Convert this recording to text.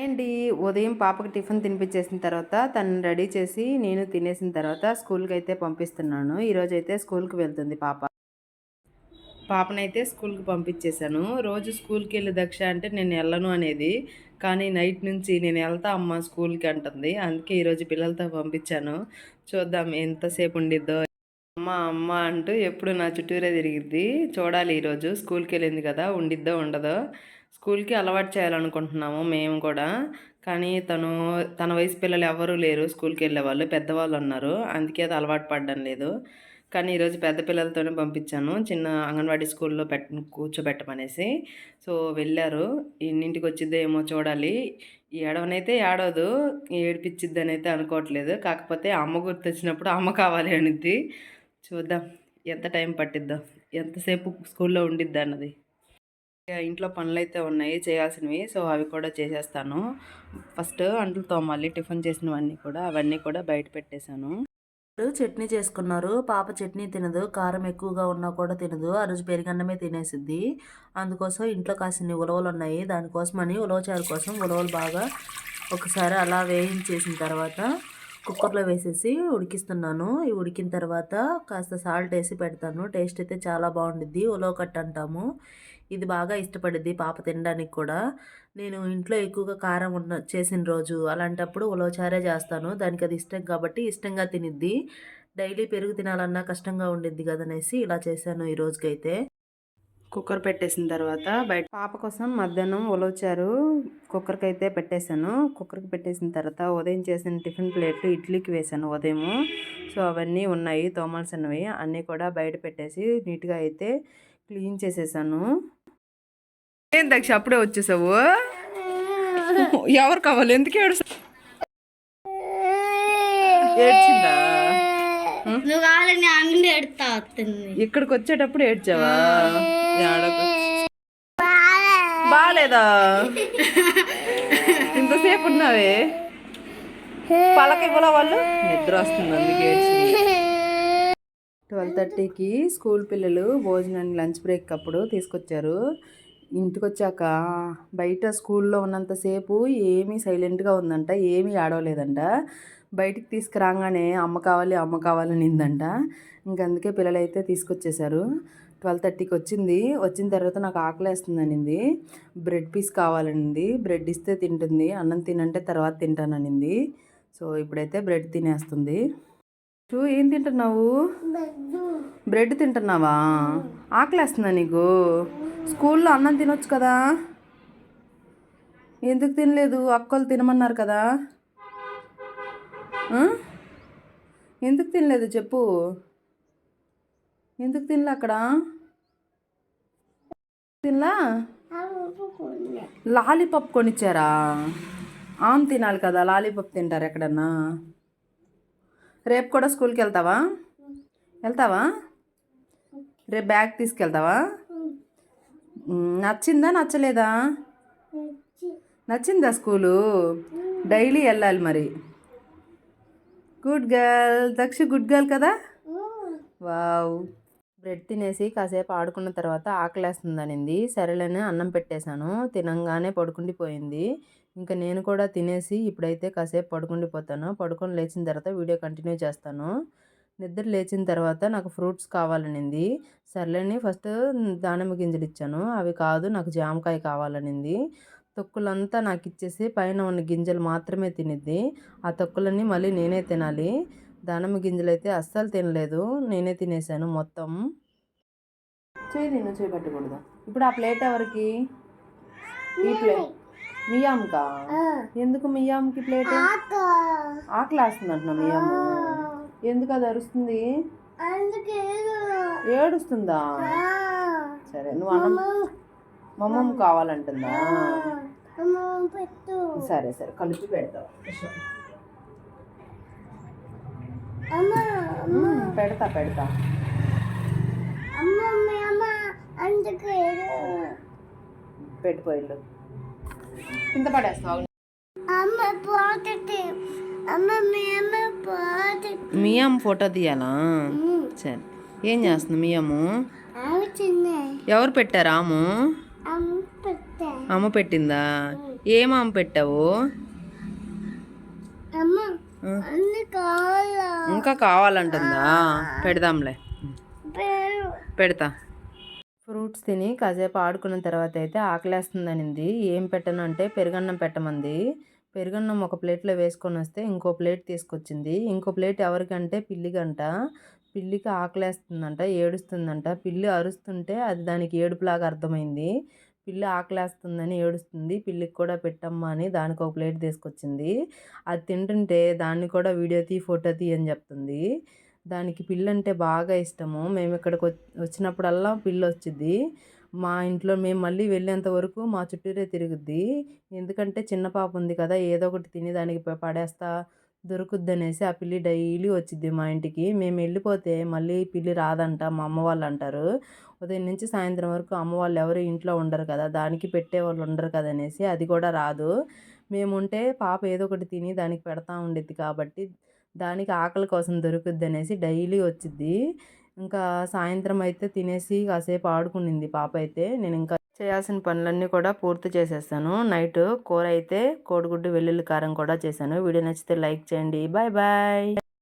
Hi అండి. ఉదయం పాపకి టిఫిన్ తినిపించేసిన తర్వాత తను రెడీ చేసి నేను తినేసిన తర్వాత స్కూల్కి అయితే పంపిస్తున్నాను. ఈరోజు అయితే స్కూల్కి వెళ్తుంది పాప. పాపనైతే స్కూల్కి పంపించేశాను. రోజు స్కూల్కి వెళ్ళి దక్ష అంటే నేను వెళ్ళను అనేది కానీ నైట్ నుంచి నేను వెళ్తా అమ్మ స్కూల్కి అంటుంది. అందుకే ఈరోజు పిల్లలతో పంపించాను. చూద్దాం ఎంతసేపు ఉండిద్దో. అమ్మ అమ్మ అంటూ ఎప్పుడు నా చుట్టూరే తిరిగిద్ది. చూడాలి ఈరోజు స్కూల్కి వెళ్ళింది కదా ఉండిద్దో ఉండదో. స్కూల్కి అలవాటు చేయాలనుకుంటున్నాము మేము కూడా. కానీ తను తన వయసు పిల్లలు ఎవరూ లేరు స్కూల్కి వెళ్ళే వాళ్ళు. పెద్దవాళ్ళు ఉన్నారు. అందుకే అది అలవాటు పడడం లేదు. కానీ ఈరోజు పెద్ద పిల్లలతోనే పంపించాను. చిన్న అంగన్వాడీ స్కూల్లో పెట్ట కూర్చోబెట్టమనేసి. సో వెళ్ళారు. ఇన్నింటికి వచ్చిద్దో ఏమో చూడాలి. ఏడవనైతే ఏడవదు. ఏడిపించిద్ది అని అయితే అనుకోవట్లేదు. కాకపోతే అమ్మ గుర్తు వచ్చినప్పుడు అమ్మ కావాలి అనిద్ది. చూద్దాం. ఎంత టైం పట్టిద్దో. ఎంతసేపు స్కూల్లో ఉండిద్ది అన్నది. ఇంట్లో పనులు అయితే ఉన్నాయి చేయాల్సినవి. సో అవి కూడా చేసేస్తాను. ఫస్ట్ అంట్లు తోమాలి టిఫిన్ చేసినవన్నీ కూడా అవన్నీ కూడా బయట పెట్టేశాను. చట్నీ చేసుకున్నారు. పాప చట్నీ తినదు. కారం ఎక్కువగా ఉన్నా కూడా తినదు. ఆ రోజు పెరిగన్నమే తినేసిద్ది. అందుకోసం ఇంట్లో కాసిన ఉలవలు ఉన్నాయి. దానికోసమని ఉలవచారు కోసం ఉలవలు బాగా ఒకసారి అలా వేయించేసిన తర్వాత కుక్కర్లో వేసేసి ఉడికిస్తున్నాను. ఈ ఉడికిన తర్వాత కాస్త సాల్ట్ వేసి పెడతాను. టేస్ట్ అయితే చాలా బాగుంటుంది ఉలవకట్ అంటాము. ఇది బాగా ఇష్టపడిద్ది పాప తినడానికి కూడా. నేను ఇంట్లో ఎక్కువగా కారం ఉన్న చేసిన రోజు అలాంటప్పుడు ఉలవచారే చేస్తాను. దానికి అది ఇష్టం కాబట్టి ఇష్టంగా తినిద్ది. డైలీ పెరుగు తినాలన్నా కష్టంగా ఉండిద్ది కదనేసి ఇలా చేశాను ఈ రోజుకైతే. కుక్కర్ పెట్టేసిన తర్వాత బయట పాప కోసం మధ్యాహ్నం ఉలవచారు కుక్కర్కి అయితే పెట్టేశాను. కుక్కర్కి పెట్టేసిన తర్వాత ఉదయం చేసిన టిఫిన్ ప్లేట్లు ఇడ్లీకి వేసాను ఉదయం సో అవన్నీ ఉన్నాయి. తోమాల్సినవి అన్నీ కూడా బయట పెట్టేసి నీట్గా అయితే క్లీన్ చేసేసాను. ఏం దక్ష అప్పుడే వచ్చేసావు? ఎవరు కావాలి? ఎందుకు ఏడుస్తా? ఏడ్చిందా? నువ్వు కావాలని అంగడి ఎడతా వస్తుంది ఇక్కడికి వచ్చేటప్పుడు ఏడ్చావా. బాగాలేదా ఇంతసేపు ఉన్నావే పలక ఇవ్వాల వాళ్ళు? నిద్ర వస్తుంది అందుకే ట్వెల్వ్ థర్టీకి స్కూల్ పిల్లలు భోజనానికి లంచ్ బ్రేక్ అప్పుడు తీసుకొచ్చారు. ఇంటికి వచ్చాక బయట స్కూల్లో ఉన్నంతసేపు ఏమీ సైలెంట్గా ఉందంట ఏమీ ఆడవలేదంట బయటికి తీసుకురాగానే అమ్మ కావాలి అమ్మ కావాలి నిందంట ఇంకందుకే పిల్లలు అయితే తీసుకొచ్చేసారు. ట్వెల్వ్ థర్టీకి వచ్చింది. వచ్చిన తర్వాత నాకు ఆకలేస్తుంది అనింది బ్రెడ్ పీస్ కావాలనింది. బ్రెడ్ ఇస్తే తింటుంది. అన్నం తినంటే తర్వాత తింటాననింది. సో ఇప్పుడైతే బ్రెడ్ తినేస్తుంది. చూ ఏం తింటున్నావు? బ్రెడ్ తింటున్నావా? ఆకలేస్తుందా నీకు? స్కూల్లో అన్నం తినొచ్చు కదా. ఎందుకు తినలేదు? అక్కలు తినమన్నారు కదా? ఎందుకు తినలేదు చెప్పు. ఎందుకు తినలే అక్కడ? తినలా? లాలీపాప్ కొనిచ్చారా? ఆమ్ తినాలి కదా లాలీపాప్ తింటారు ఎక్కడన్నా? రేపు కూడా స్కూల్కి వెళ్తావా? వెళ్తావా? రేపు బ్యాగ్ తీసుకెళ్తావా? నచ్చిందా నచ్చలేదా? నచ్చిందా స్కూలు? డైలీ వెళ్ళాలి మరి. Good girl Daksha good girl కదా? వావ్ బ్రెడ్ తినేసి కాసేపు ఆడుకున్న తర్వాత ఆకలేస్తుంది అనింది సరేలేని అన్నం పెట్టేశాను. తినంగానే పడుకుండిపోయింది. ఇంకా నేను కూడా తినేసి ఇప్పుడైతే కాసేపు పడుకుండిపోతాను. పడుకొని లేచిన తర్వాత వీడియో కంటిన్యూ చేస్తాను. నిద్ర లేచిన తర్వాత నాకు ఫ్రూట్స్ కావాలనింది. సర్లేని ఫస్ట్ దానిమ్మ గింజలు ఇచ్చాను. అవి కాదు నాకు జామకాయ కావాలనింది. తొక్కులంతా నాకు ఇచ్చేసి పైన ఉన్న గింజలు మాత్రమే తినిద్ది. ఆ తొక్కులన్నీ మళ్ళీ నేనే తినాలి. దానిమ్మ గింజలు అయితే అస్సలు తినలేదు. నేనే తినేసాను మొత్తం. చేయి తిను చేయి పెట్టకూడదు. ఇప్పుడు ఆ ప్లేట్ ఎవరికి? ఈ ప్లేట్ మియామ్కా? ఎందుకు మియామ్కి ప్లేట్? ఆకలి వేస్తుంది అంటున్నా మియాము ఎందుకు అది అరుస్తుంది? ఏడుస్తుందా? సరే నువ్వు అన్నం మమ్మమ్మ కావాలంటుందా? సరే సరే కలిపి పెడతావు. అమ్మ మ్మ్, పెడతా పెడతా. పెట్టిపోయిల్లు కింద పడేస్తావు. అమ్మ మీ అమ్మ ఫోటో తీయాలా? సరే. ఏం చేస్తుంది మీ అమ్మ? ఎవరు పెట్టారా అమ్ము. అమ్మ పెట్టా అమ్మ పెట్టిందా? ఏం పెట్టావు? అమ్మ కావాలా? ఇంకా కావాలంటుందా? పెడదాంలే. పెడతా. ఫ్రూట్స్ తిని కాసేపు ఆడుకున్న తర్వాత అయితే ఆకలేస్తుందనింది. ఏం పెట్టను అంటే పెరుగన్నం పెట్టమంది. పెరుగన్నం ఒక ప్లేట్లో వేసుకొని వస్తే ఇంకో ప్లేట్ తీసుకొచ్చింది. ఇంకో ప్లేట్ ఎవరికంటే పిల్లిగంట పిల్లికి ఆకలేస్తుందంట ఏడుస్తుందంట. పిల్లి అరుస్తుంటే అది దానికి ఏడుపులాగా అర్థమైంది. పిల్లి ఆకలేస్తుందని ఏడుస్తుంది. పిల్లికి కూడా పెట్టమ్మా అని దానికి ఒక ప్లేట్ తీసుకొచ్చింది. అది తింటుంటే దాన్ని కూడా వీడియో తీ ఫోటో తీ అని చెప్తుంది. దానికి పిల్లి అంటే బాగా ఇష్టము. మేము ఇక్కడికి వచ్చినప్పుడల్లా పిల్లి వచ్చింది మా ఇంట్లో మేము మళ్ళీ వెళ్ళేంత వరకు మా చుట్టూరే తిరుగుద్ది. ఎందుకంటే చిన్న పాప ఉంది కదా ఏదో ఒకటి తిని దానికి పడేస్తా దొరుకుద్దనేసి ఆ పిల్లి డైలీ వచ్చిద్ది మా ఇంటికి. మేము వెళ్ళిపోతే మళ్ళీ పిల్లి రాదంట మా అమ్మ వాళ్ళు అంటారు ఉదయం నుంచి సాయంత్రం వరకు అమ్మ వాళ్ళు ఎవరు ఇంట్లో ఉండరు కదా దానికి పెట్టే వాళ్ళు ఉండరు కదా అనేసి అది కూడా రాదు. మేముంటే పాప ఏదో ఒకటి తిని దానికి పెడతా ఉండిద్ది కాబట్టి దానికి ఆకలి కోసం దొరుకుద్ది అనేసి డైలీ వచ్చిద్ది. ఇంకా సాయంత్రం అయితే తినేసి కాసేపు ఆడుకునింది పాప అయితే. నేను ఇంకా చేయాల్సిన పనులన్నీ కూడా పూర్తి చేసేసాను నైట్ కూర అయితే కోడిగుడ్డు వెల్లుల్లి కారం కూడా చేశాను. వీడియో నచ్చితే లైక్ చేయండి. Bye bye.